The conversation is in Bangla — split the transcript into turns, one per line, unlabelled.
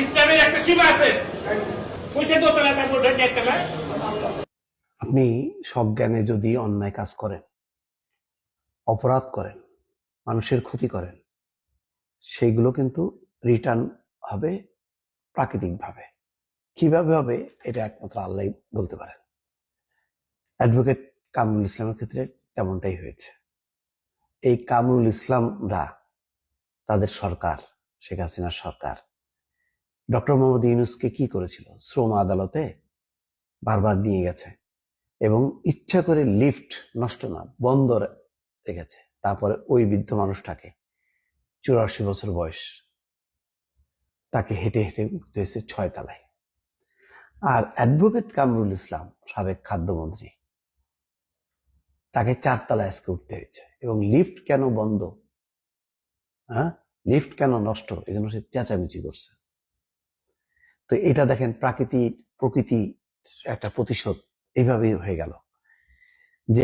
ইসলামের একটা সীমা আছে। দোতলা একতলা
আপনি সজ্ঞানে যদি অন্যায় কাজ করেন, অপরাধ করেন, মানুষের ক্ষতি করেন সেইগুলো কিন্তু রিটার্ন হবে প্রাকৃতিকভাবে। কীভাবে হবে, এটা একমাত্র আল্লাহ বলতে পারেন। অ্যাডভোকেট কামরুল ইসলামের ক্ষেত্রে তেমনটাই হয়েছে। এই কামরুল ইসলামরা তাদের সরকার, শেখ হাসিনার সরকার ডক্টর মোহাম্মদ ইউনুসকে কি করেছিল? শ্রম আদালতে বারবার নিয়ে গেছে এবং ইচ্ছা করে লিফট নষ্ট না, বন্ধ রেখেছে। তারপরে ওই বৃদ্ধ মানুষটাকে চুরাশি বছর বয়স তাকে হেঁটে হেঁটে উঠতে হয়েছে ছয় তলায় আর অ্যাডভোকেট কামরুল ইসলাম, সাবেক খাদ্যমন্ত্রী, তাকে চারতলায় আজকে উঠতে হয়েছে এবং লিফট কেন বন্ধ? হ্যাঁ? লিফট কেন নষ্ট? এই জন্য সে চেঁচামেচি করছে। তো এটা দেখেন প্রাকৃতিক প্রকৃতি একটা প্রতিশোধ। এইভাবেই হয়ে গেল।